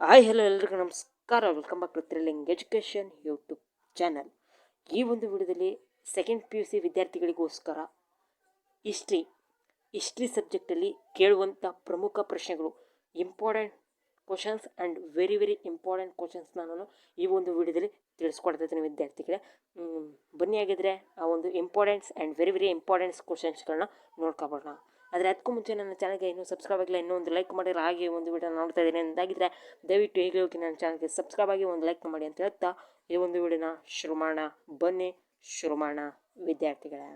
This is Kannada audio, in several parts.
ಹಾಯ್ ಹಲೋ ಎಲ್ರಿಗೂ ನಮಸ್ಕಾರ. Welcome back to thrilling education YouTube channel ಈ ಒಂದು ವಿಡಿಯೋದಲ್ಲಿ ಸೆಕೆಂಡ್ ಪಿ ಯು ಸಿ ವಿದ್ಯಾರ್ಥಿಗಳಿಗೋಸ್ಕರ ಹಿಸ್ಟ್ರಿ ಹಿಸ್ಟ್ರಿ ಸಬ್ಜೆಕ್ಟಲ್ಲಿ ಕೇಳುವಂಥ ಪ್ರಮುಖ ಪ್ರಶ್ನೆಗಳು important questions and very very important ಕ್ವಶನ್ಸ್ನ ನಾನು ಈ ಒಂದು ವಿಡಿಯೋದಲ್ಲಿ ತಿಳಿಸ್ಕೊಡ್ತಾ ಇದ್ದೀನಿ ವಿದ್ಯಾರ್ಥಿಗಳೇ ಬನ್ನಿ ಆಗಿದ್ರೆ ಆ ಒಂದು importance and very very importance ಕ್ವಶನ್ಸ್ಗಳನ್ನ ನೋಡ್ಕೊಬೋಣ ಆದರೆ ಅದಕ್ಕೂ ಮುಂಚೆ ನನ್ನ ಚಾನಲ್ಗೆ ಇನ್ನೂ ಸಬ್ಸ್ಕ್ರೈಬ್ ಆಗಿಲ್ಲ, ಇನ್ನೂ ಒಂದು ಲೈಕ್ ಮಾಡಿ ಹಾಗೆ ಒಂದು ವಿಡಿಯೋ ನೋಡ್ತಾ ಇದ್ದೀನಿ ಅಂತಾಗಿದ್ದರೆ ದಯವಿಟ್ಟು ಹೇಗೆ ಹೋಗಿ ನನ್ನ ಚಾನಲ್ಗೆ ಸಬ್ಸ್ಕ್ರೈಬ್ ಆಗಿ ಒಂದು ಲೈಕ್ ಮಾಡಿ ಅಂತ ಹೇಳ್ತಾ ಈ ಒಂದು ವಿಡಿಯೋನ ಶುರು ಮಾಡೋಣ. ಬನ್ನಿ, ಶುರು ಮಾಡೋಣ. ವಿದ್ಯಾರ್ಥಿಗಳೇ,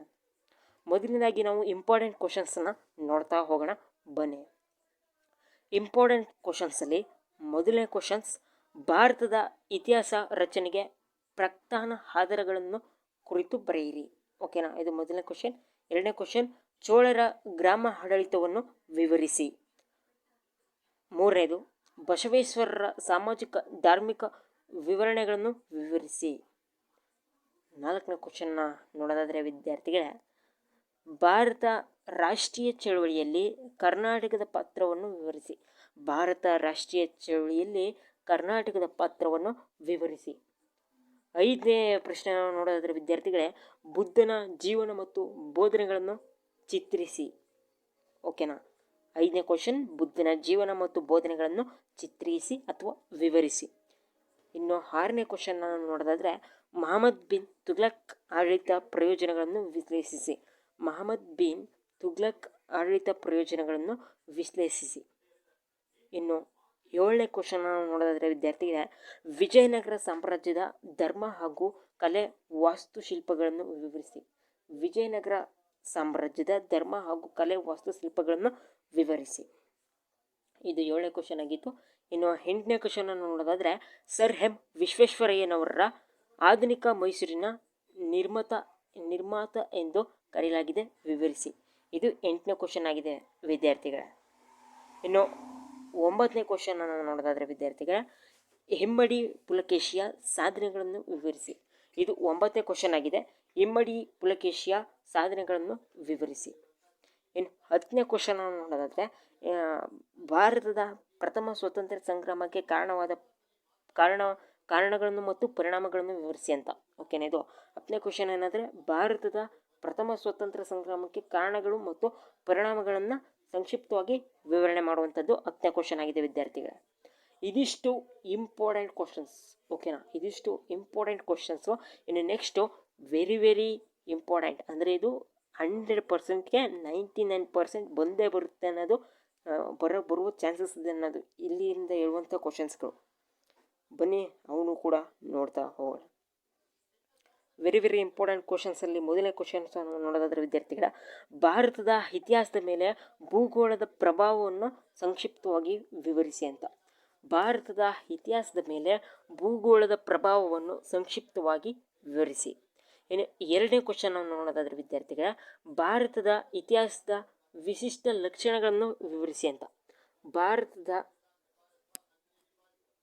ಮೊದಲನೇದಾಗಿ ನಾವು ಇಂಪಾರ್ಟೆಂಟ್ ಕ್ವಶನ್ಸನ್ನು ನೋಡ್ತಾ ಹೋಗೋಣ. ಬನ್ನಿ. ಇಂಪಾರ್ಟೆಂಟ್ ಕ್ವಶನ್ಸಲ್ಲಿ ಮೊದಲನೇ ಕ್ವಶನ್ಸ್ ಭಾರತದ ಇತಿಹಾಸ ರಚನೆಗೆ ಪ್ರಕ್ತಾನ ಆಧಾರಗಳನ್ನು ಕುರಿತು ಬರೆಯಿರಿ. ಓಕೆನಾ ಇದು ಮೊದಲನೇ ಕ್ವಶನ್ ಎರಡನೇ ಕ್ವಶನ್ ಚೋಳರ ಗ್ರಾಮ ಆಡಳಿತವನ್ನು ವಿವರಿಸಿ. ಮೂರನೇದು, ಬಸವೇಶ್ವರರ ಸಾಮಾಜಿಕ, ಧಾರ್ಮಿಕ ವಿವರಣೆಗಳನ್ನು ವಿವರಿಸಿ. ನಾಲ್ಕನೇ ಕ್ವಶನ್ನ ನೋಡೋದಾದರೆ, ವಿದ್ಯಾರ್ಥಿಗಳೇ, ಭಾರತ ರಾಷ್ಟ್ರೀಯ ಚಳವಳಿಯಲ್ಲಿ ಕರ್ನಾಟಕದ ಪಾತ್ರವನ್ನು ವಿವರಿಸಿ. ಭಾರತ ರಾಷ್ಟ್ರೀಯ ಚಳವಳಿಯಲ್ಲಿ ಕರ್ನಾಟಕದ ಪಾತ್ರವನ್ನು ವಿವರಿಸಿ. ಐದನೇ ಪ್ರಶ್ನೆ ನೋಡೋದಾದರೆ, ವಿದ್ಯಾರ್ಥಿಗಳೇ, ಬುದ್ಧನ ಜೀವನ ಮತ್ತು ಬೋಧನೆಗಳನ್ನು ಚಿತ್ರಿಸಿ. ಓಕೆನಾ? ಐದನೇ ಕ್ವಶನ್ ಬುದ್ಧನ ಜೀವನ ಮತ್ತು ಬೋಧನೆಗಳನ್ನು ಚಿತ್ರಿಸಿ ಅಥವಾ ವಿವರಿಸಿ. ಇನ್ನು ಆರನೇ ಕ್ವಶನ್ ನೋಡೋದಾದರೆ, ಮಹಮ್ಮದ್ ಬಿನ್ ತುಗ್ಲಕ್ ಆಡಳಿತ ಪ್ರಯೋಜನಗಳನ್ನು ವಿಶ್ಲೇಷಿಸಿ. ಮಹಮ್ಮದ್ ಬಿನ್ ತುಗ್ಲಕ್ ಆಡಳಿತ ಪ್ರಯೋಜನಗಳನ್ನು ವಿಶ್ಲೇಷಿಸಿ. ಇನ್ನು ಏಳನೇ ಕ್ವಶನ್ ನೋಡೋದಾದರೆ ವಿದ್ಯಾರ್ಥಿಗೆ ವಿಜಯನಗರ ಸಾಮ್ರಾಜ್ಯದ ಧರ್ಮ ಹಾಗೂ ಕಲೆ ವಾಸ್ತುಶಿಲ್ಪಗಳನ್ನು ವಿವರಿಸಿ. ವಿಜಯನಗರ ಸಾಮ್ರಾಜ್ಯದ ಧರ್ಮ ಹಾಗೂ ಕಲೆ ವಾಸ್ತುಶಿಲ್ಪಗಳನ್ನು ವಿವರಿಸಿ. ಇದು ಏಳನೇ ಕ್ವಶನ್ ಆಗಿತ್ತು. ಇನ್ನು ಎಂಟನೇ ಕ್ವಶನ್ ನೋಡೋದಾದರೆ, ಸರ್ ಹೆಮ್ ವಿಶ್ವೇಶ್ವರಯ್ಯನವರ ಆಧುನಿಕ ಮೈಸೂರಿನ ನಿರ್ಮತ, ನಿರ್ಮಾತ ಎಂದು ಕರೆಯಲಾಗಿದೆ. ವಿವರಿಸಿ. ಇದು ಎಂಟನೇ ಕ್ವಶನ್ ಆಗಿದೆ, ವಿದ್ಯಾರ್ಥಿಗಳ. ಇನ್ನು ಒಂಬತ್ತನೇ ಕ್ವಶನ್ ನೋಡೋದಾದರೆ, ವಿದ್ಯಾರ್ಥಿಗಳ, ಹೆಮ್ಮಡಿ ಪುಲಕೇಶಿಯ ಸಾಧನೆಗಳನ್ನು ವಿವರಿಸಿ. ಇದು ಒಂಬತ್ತನೇ ಕ್ವಶನ್ ಆಗಿದೆ. ಇಮ್ಮಡಿ ಪುಲಕೇಶಿಯ ಸಾಧನೆಗಳನ್ನು ವಿವರಿಸಿ. ಇನ್ನು ಹತ್ತನೇ ಕ್ವಶನ್ ನೋಡೋದಾದರೆ ಭಾರತದ ಪ್ರಥಮ ಸ್ವಾತಂತ್ರ್ಯ ಸಂಗ್ರಾಮಕ್ಕೆ ಕಾರಣವಾದ ಕಾರಣ, ಕಾರಣಗಳನ್ನು ಮತ್ತು ಪರಿಣಾಮಗಳನ್ನು ವಿವರಿಸಿ ಅಂತ. ಓಕೆನಾ ಇದು ಹತ್ತನೇ ಕ್ವಶನ್ ಏನಾದರೆ, ಭಾರತದ ಪ್ರಥಮ ಸ್ವಾತಂತ್ರ್ಯ ಸಂಗ್ರಾಮಕ್ಕೆ ಕಾರಣಗಳು ಮತ್ತು ಪರಿಣಾಮಗಳನ್ನು ಸಂಕ್ಷಿಪ್ತವಾಗಿ ವಿವರಣೆ ಮಾಡುವಂಥದ್ದು ಹತ್ತನೇ ಕ್ವಶನ್ ಆಗಿದೆ, ವಿದ್ಯಾರ್ಥಿಗಳೇ. ಇದಿಷ್ಟು ಇಂಪಾರ್ಟೆಂಟ್ ಕ್ವಶನ್ಸ್ ಓಕೆನಾ ಇದಿಷ್ಟು ಇಂಪಾರ್ಟೆಂಟ್ ಕ್ವಶನ್ಸು ಇನ್ನು ನೆಕ್ಸ್ಟು ವೆರಿ ವೆರಿ ಇಂಪಾರ್ಟೆಂಟ್ ಅಂದರೆ ಇದು ಹಂಡ್ರೆಡ್ ಪರ್ಸೆಂಟ್ಗೆ ನೈಂಟಿ ನೈನ್ ಪರ್ಸೆಂಟ್ ಬಂದೇ ಬರುತ್ತೆ ಅನ್ನೋದು ಬರ ಬರೋ, ಬರುವ ಚಾನ್ಸಸ್ ಇದೆ ಅನ್ನೋದು ಇಲ್ಲಿಂದ ಹೇಳುವಂಥ ಕ್ವಶನ್ಸ್ಗಳು ಬನ್ನಿ, ಅವನು ಕೂಡ ನೋಡ್ತಾ ಹೋಗೋಣ. ವೆರಿ ವೆರಿ ಇಂಪಾರ್ಟೆಂಟ್ ಕ್ವಶನ್ಸಲ್ಲಿ ಮೊದಲನೇ ಕ್ವಶನ್ಸ್ ನೋಡೋದಾದ್ರೆ ವಿದ್ಯಾರ್ಥಿಗಳ, ಭಾರತದ ಇತಿಹಾಸದ ಮೇಲೆ ಭೂಗೋಳದ ಪ್ರಭಾವವನ್ನು ಸಂಕ್ಷಿಪ್ತವಾಗಿ ವಿವರಿಸಿ ಅಂತ. ಭಾರತದ ಇತಿಹಾಸದ ಮೇಲೆ ಭೂಗೋಳದ ಪ್ರಭಾವವನ್ನು ಸಂಕ್ಷಿಪ್ತವಾಗಿ ವಿವರಿಸಿ. ಇನ್ನು ಎರಡನೇ ಕ್ವಶನ್ ನೋಡೋದಾದ್ರೆ, ವಿದ್ಯಾರ್ಥಿಗಳ, ಭಾರತದ ಇತಿಹಾಸದ ವಿಶಿಷ್ಟ ಲಕ್ಷಣಗಳನ್ನು ವಿವರಿಸಿ ಅಂತ. ಭಾರತದ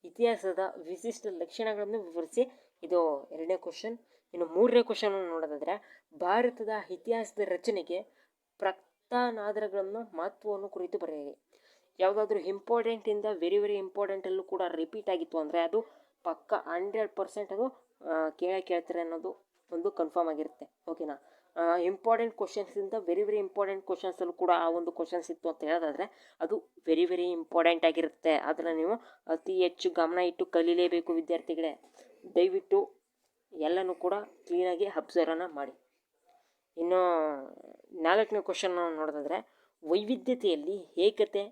ಇತಿಹಾಸದ ವಿಶಿಷ್ಟ ಲಕ್ಷಣಗಳನ್ನು ವಿವರಿಸಿ. ಇದು ಎರಡನೇ ಕ್ವಶನ್ ಇನ್ನು ಮೂರನೇ ಕ್ವಶನ್ ನೋಡೋದಾದ್ರೆ, ಭಾರತದ ಇತಿಹಾಸದ ರಚನೆಗೆ ಪ್ರಕ್ತಾನಾಧಾರಗಳನ್ನು ಮಹತ್ವವನ್ನು ಕುರಿತು ಬರೆಯಿರಿ. ಯಾವುದಾದ್ರೂ ಇಂಪಾರ್ಟೆಂಟಿಂದ ವೆರಿ ವೆರಿ ಇಂಪಾರ್ಟೆಂಟಲ್ಲೂ ಕೂಡ ರಿಪೀಟ್ ಆಗಿತ್ತು ಅಂದರೆ ಅದು ಪಕ್ಕ ಹಂಡ್ರೆಡ್ ಪರ್ಸೆಂಟ್ ಅದು ಕೇಳೇ ಕೇಳ್ತಾರೆ ಅನ್ನೋದು ಒಂದು ಕನ್ಫರ್ಮ್ ಆಗಿರುತ್ತೆ. ಓಕೆನಾ ಇಂಪಾರ್ಟೆಂಟ್ ಕ್ವಶನ್ಸಿಂದ ವೆರಿ ವೆರಿ ಇಂಪಾರ್ಟೆಂಟ್ ಕ್ವಶನ್ಸಲ್ಲೂ ಕೂಡ ಆ ಒಂದು ಕ್ವಶನ್ಸ್ ಇತ್ತು ಅಂತ ಹೇಳೋದಾದರೆ ಅದು ವೆರಿ ವೆರಿ ಇಂಪಾರ್ಟೆಂಟ್ ಆಗಿರುತ್ತೆ. ಅದನ್ನು ನೀವು ಅತಿ ಹೆಚ್ಚು ಗಮನ ಇಟ್ಟು ಕಲೀಲೇಬೇಕು ವಿದ್ಯಾರ್ಥಿಗಳೇ. ದಯವಿಟ್ಟು ಎಲ್ಲನೂ ಕೂಡ ಕ್ಲೀನಾಗಿ ಅಬ್ಸರ್ವನ್ನ ಮಾಡಿ. ಇನ್ನು ನಾಲ್ಕನೇ ಕ್ವಶನ್ ನೋಡೋದಾದರೆ ವೈವಿಧ್ಯತೆಯಲ್ಲಿ ಏಕತೆ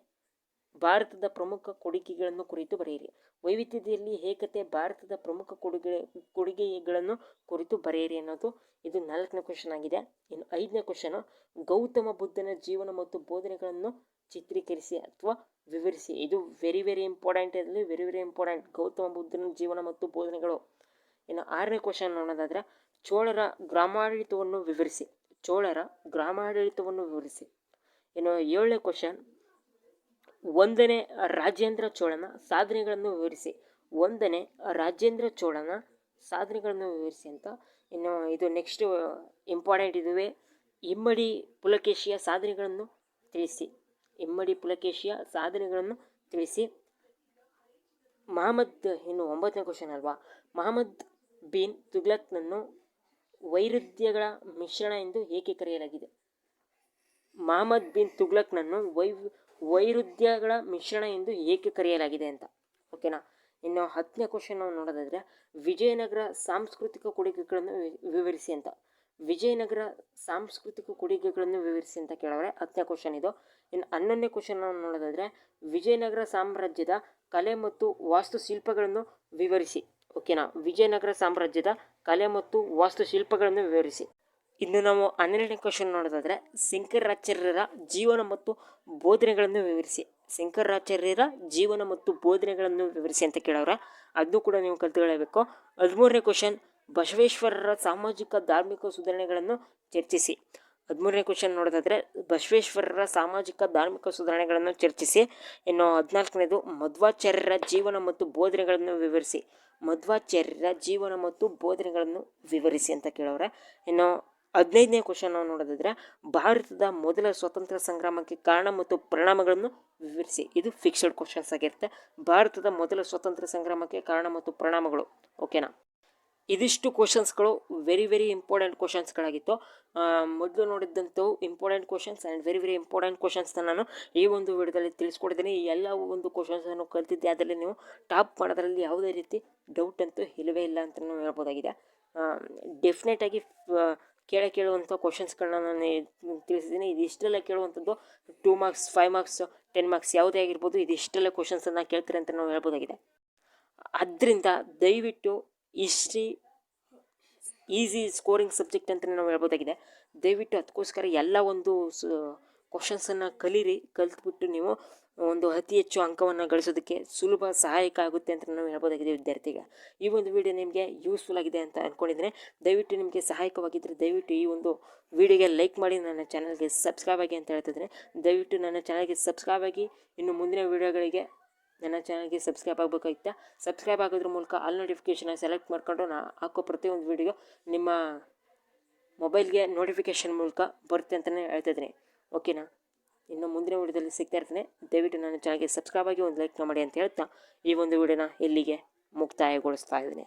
ಭಾರತದ ಪ್ರಮುಖ ಕೊಡುಗೆಗಳನ್ನು ಕುರಿತು ಬರೆಯಿರಿ. ವೈವಿಧ್ಯತೆಯಲ್ಲಿ ಏಕತೆ ಭಾರತದ ಪ್ರಮುಖ ಕೊಡುಗೆ ಕೊಡುಗೆಗಳನ್ನು ಕುರಿತು ಬರೆಯಿರಿ ಅನ್ನೋದು ಇದು ನಾಲ್ಕನೇ ಕ್ವಶನ್ ಆಗಿದೆ. ಇನ್ನು ಐದನೇ ಕ್ವಶನು ಗೌತಮ ಬುದ್ಧನ ಜೀವನ ಮತ್ತು ಬೋಧನೆಗಳನ್ನು ಚಿತ್ರೀಕರಿಸಿ ಅಥವಾ ವಿವರಿಸಿ. ಇದು ವೆರಿ ವೆರಿ ಇಂಪಾರ್ಟೆಂಟ್ ಇದರಲ್ಲಿ ವೆರಿ ವೆರಿ ಇಂಪಾರ್ಟೆಂಟ್ ಗೌತಮ ಬುದ್ಧನ ಜೀವನ ಮತ್ತು ಬೋಧನೆಗಳು. ಇನ್ನು ಆರನೇ ಕ್ವಶನ್ ನೋಡೋದಾದರೆ, ಚೋಳರ ಗ್ರಾಮಾಡಳಿತವನ್ನು ವಿವರಿಸಿ. ಚೋಳರ ಗ್ರಾಮಾಡಳಿತವನ್ನು ವಿವರಿಸಿ. ಇನ್ನು ಏಳನೇ ಕ್ವಶನ್ ಒಂದನೇ ರಾಜೇಂದ್ರ ಚೋಳನ ಸಾಧನೆಗಳನ್ನು ವಿವರಿಸಿ. ಒಂದನೇ ರಾಜೇಂದ್ರ ಚೋಳನ ಸಾಧನೆಗಳನ್ನು ವಿವರಿಸಿ ಅಂತ. ಇನ್ನು ಇದು ನೆಕ್ಸ್ಟ್ ಇಂಪಾರ್ಟೆಂಟ್ ಇದುವೆ ಇಮ್ಮಡಿ ಪುಲಕೇಶಿಯ ಸಾಧನೆಗಳನ್ನು ತಿಳಿಸಿ. ಇಮ್ಮಡಿ ಪುಲಕೇಶಿಯ ಸಾಧನೆಗಳನ್ನು ತಿಳಿಸಿ. ಮಹಮ್ಮದ್, ಇನ್ನು ಒಂಬತ್ತನೇ ಕ್ವಶನ್ ಅಲ್ವಾ? ಮಹಮ್ಮದ್ ಬಿನ್ ತುಗ್ಲಕ್ನನ್ನು ವೈರುಧ್ಯಗಳ ಮಿಶ್ರಣ ಎಂದು ಏಕೆ ಕರೆಯಲಾಗಿದೆ? ಮಹಮ್ಮದ್ ಬಿನ್ ತುಗ್ಲಕ್ನನ್ನು ವೈ, ವೈರುಧ್ಯಗಳ ಮಿಶ್ರಣ ಎಂದು ಏಕೆ ಕರೆಯಲಾಗಿದೆ ಅಂತ. ಓಕೆನಾ? ಇನ್ನು ಹತ್ತನೇ ಕ್ವಶನ್ ನಾವು ನೋಡೋದಾದರೆ, ವಿಜಯನಗರ ಸಾಂಸ್ಕೃತಿಕ ಕೊಡುಗೆಗಳನ್ನು ವಿವರಿಸಿ ಅಂತ. ವಿಜಯನಗರ ಸಾಂಸ್ಕೃತಿಕ ಕೊಡುಗೆಗಳನ್ನು ವಿವರಿಸಿ ಅಂತ ಕೇಳವ್ರೆ, ಹತ್ತನೇ ಕ್ವಶನ್ ಇದು. ಇನ್ನು ಹನ್ನೊಂದನೇ ಕ್ವಶನ್ ನಾವು ನೋಡೋದಾದರೆ, ವಿಜಯನಗರ ಸಾಮ್ರಾಜ್ಯದ ಕಲೆ ಮತ್ತು ವಾಸ್ತುಶಿಲ್ಪಗಳನ್ನು ವಿವರಿಸಿ. ಓಕೆನಾ? ವಿಜಯನಗರ ಸಾಮ್ರಾಜ್ಯದ ಕಲೆ ಮತ್ತು ವಾಸ್ತುಶಿಲ್ಪಗಳನ್ನು ವಿವರಿಸಿ. ಇನ್ನು ನಾವು ಹನ್ನೆರಡನೇ ಕ್ವಶನ್ ನೋಡೋದಾದರೆ, ಶಂಕರಾಚಾರ್ಯರ ಜೀವನ ಮತ್ತು ಬೋಧನೆಗಳನ್ನು ವಿವರಿಸಿ. ಶಂಕರಾಚಾರ್ಯರ ಜೀವನ ಮತ್ತು ಬೋಧನೆಗಳನ್ನು ವಿವರಿಸಿ ಅಂತ ಕೇಳೋರ ಅದನ್ನು ಕೂಡ ನೀವು ಕಲ್ತುಕೊಳ್ಳಬೇಕು ಹದಿಮೂರನೇ ಕ್ವಶನ್ ಬಸವೇಶ್ವರರ ಸಾಮಾಜಿಕ ಧಾರ್ಮಿಕ ಸುಧಾರಣೆಗಳನ್ನು ಚರ್ಚಿಸಿ. ಹದಿಮೂರನೇ ಕ್ವಶನ್ ನೋಡೋದಾದರೆ, ಬಸವೇಶ್ವರರ ಸಾಮಾಜಿಕ ಧಾರ್ಮಿಕ ಸುಧಾರಣೆಗಳನ್ನು ಚರ್ಚಿಸಿ. ಇನ್ನು ಹದಿನಾಲ್ಕನೇದು, ಮಧ್ವಾಚಾರ್ಯರ ಜೀವನ ಮತ್ತು ಬೋಧನೆಗಳನ್ನು ವಿವರಿಸಿ. ಮಧ್ವಾಚಾರ್ಯರ ಜೀವನ ಮತ್ತು ಬೋಧನೆಗಳನ್ನು ವಿವರಿಸಿ ಅಂತ ಕೇಳೋರೆ ಇನ್ನು ಹದಿನೈದನೇ ಕ್ವಶನ್ ನಾವು ನೋಡೋದಾದ್ರೆ ಭಾರತದ ಮೊದಲ ಸ್ವಾತಂತ್ರ್ಯ ಸಂಗ್ರಾಮಕ್ಕೆ ಕಾರಣ ಮತ್ತು ಪರಿಣಾಮಗಳನ್ನು ವಿವರಿಸಿ. ಇದು ಫಿಕ್ಸ್ಡ್ ಕ್ವಶನ್ಸ್ ಆಗಿರುತ್ತೆ. ಭಾರತದ ಮೊದಲ ಸ್ವಾತಂತ್ರ್ಯ ಸಂಗ್ರಾಮಕ್ಕೆ ಕಾರಣ ಮತ್ತು ಪರಿಣಾಮಗಳು. ಓಕೆನಾ ಇದಿಷ್ಟು ಕ್ವಶನ್ಸ್ಗಳು ವೆರಿ ವೆರಿ ಇಂಪಾರ್ಟೆಂಟ್ ಕ್ವಶನ್ಸ್ಗಳಾಗಿತ್ತು ಮೊದಲು ನೋಡಿದ್ದಂಥವು important questions and very very important ಕ್ವಶನ್ಸ್ನ ನಾನು ಈ ಒಂದು ವಿಡಿಯೋದಲ್ಲಿ ತಿಳಿಸ್ಕೊಡಿದ್ದೀನಿ ಎಲ್ಲ ಒಂದು ಕ್ವಶನ್ಸನ್ನು ಕಲ್ತಿದ್ದೆ. ಅದರಲ್ಲಿ ನೀವು ಟಾಪ್ ಮಾಡೋದ್ರಲ್ಲಿ ಯಾವುದೇ ರೀತಿ ಡೌಟ್ ಅಂತೂ ಇಲ್ಲವೇ ಇಲ್ಲ ಅಂತ ನಾವು ಹೇಳ್ಬೋದಾಗಿದೆ ಡೆಫಿನೆಟಾಗಿ ಕೇಳೇ ಕೇಳುವಂಥ ಕ್ವಶನ್ಸ್ಗಳನ್ನ ನಾನು ತಿಳಿಸಿದ್ದೀನಿ. ಇದಿಷ್ಟೆಲ್ಲ ಕೇಳುವಂಥದ್ದು two marks five marks ten marks ಯಾವುದೇ ಆಗಿರ್ಬೋದು ಇದಿಷ್ಟೆಲ್ಲ ಕ್ವಶನ್ಸನ್ನು ಕೇಳ್ತಾರೆ ಅಂತ ನಾವು ಹೇಳ್ಬೋದಾಗಿದೆ. ಅದರಿಂದ ದಯವಿಟ್ಟು ಹಿಸ್ಟ್ರಿ ಈಸಿ ಸ್ಕೋರಿಂಗ್ ಸಬ್ಜೆಕ್ಟ್ ಅಂತಲೇ ನಾವು ಹೇಳ್ಬೋದಾಗಿದೆ. ದಯವಿಟ್ಟು ಅದಕ್ಕೋಸ್ಕರ ಎಲ್ಲ ಒಂದು ಕ್ವಶನ್ಸನ್ನು ಕಲೀರಿ, ಕಲ್ತ್ಬಿಟ್ಟು ನೀವು ಒಂದು ಅತಿ ಹೆಚ್ಚು ಅಂಕವನ್ನು ಗಳಿಸೋದಕ್ಕೆ ಸುಲಭ ಸಹಾಯಕ ಆಗುತ್ತೆ ಅಂತ ನಾವು ಹೇಳ್ಬೋದಾಗಿದೆ ವಿದ್ಯಾರ್ಥಿಗೆ. ಈ ಒಂದು ವಿಡಿಯೋ ನಿಮಗೆ ಯೂಸ್ಫುಲ್ ಆಗಿದೆ ಅಂತ ಅಂದ್ಕೊಂಡಿದ್ದೀನಿ ದಯವಿಟ್ಟು ನಿಮಗೆ ಸಹಾಯಕವಾಗಿದ್ದರೆ ದಯವಿಟ್ಟು ಈ ಒಂದು ವಿಡಿಯೋಗೆ ಲೈಕ್ ಮಾಡಿ, ನನ್ನ ಚಾನಲ್ಗೆ ಸಬ್ಸ್ಕ್ರೈಬ್ ಆಗಿ ಅಂತ ಹೇಳ್ತಿದ್ದೀನಿ ದಯವಿಟ್ಟು ನನ್ನ ಚಾನಲ್ಗೆ ಸಬ್ಸ್ಕ್ರೈಬ್ ಆಗಿ ಇನ್ನು ಮುಂದಿನ ವಿಡಿಯೋಗಳಿಗೆ ನನ್ನ ಚಾನಲ್ಗೆ ಸಬ್ಸ್ಕ್ರೈಬ್ ಆಗಬೇಕಾಗಿತ್ತ? ಸಬ್ಸ್ಕ್ರೈಬ್ ಆಗೋದ್ರ ಮೂಲಕ ಆಲ್ ನೋಟಿಫಿಕೇಷನ್ ಸೆಲೆಕ್ಟ್ ಮಾಡಿಕೊಂಡು ನಾ ಹಾಕೋ ಪ್ರತಿಯೊಂದು ವಿಡಿಯೋ ನಿಮ್ಮ ಮೊಬೈಲ್ಗೆ ನೋಟಿಫಿಕೇಷನ್ ಮೂಲಕ ಬರುತ್ತೆ ಅಂತಲೇ ಹೇಳ್ತಿದ್ದೀನಿ. ಓಕೆನಾ ಇನ್ನು ಮುಂದಿನ ವಿಡಿಯೋದಲ್ಲಿ ಸಿಗ್ತಾ ಇರ್ತೀನಿ. ದಯವಿಟ್ಟು ನನ್ನ ಚಾನಲ್ಗೆ ಸಬ್ಸ್ಕ್ರೈಬ್ ಆಗಿ ಒಂದು ಲೈಕ್ ಮಾಡಿ ಅಂತ ಹೇಳ್ತಾ ಈ ಒಂದು ವಿಡಿಯೋನ ಇಲ್ಲಿಗೆ ಮುಕ್ತಾಯಗೊಳಿಸ್ತಾ ಇದ್ದೀನಿ.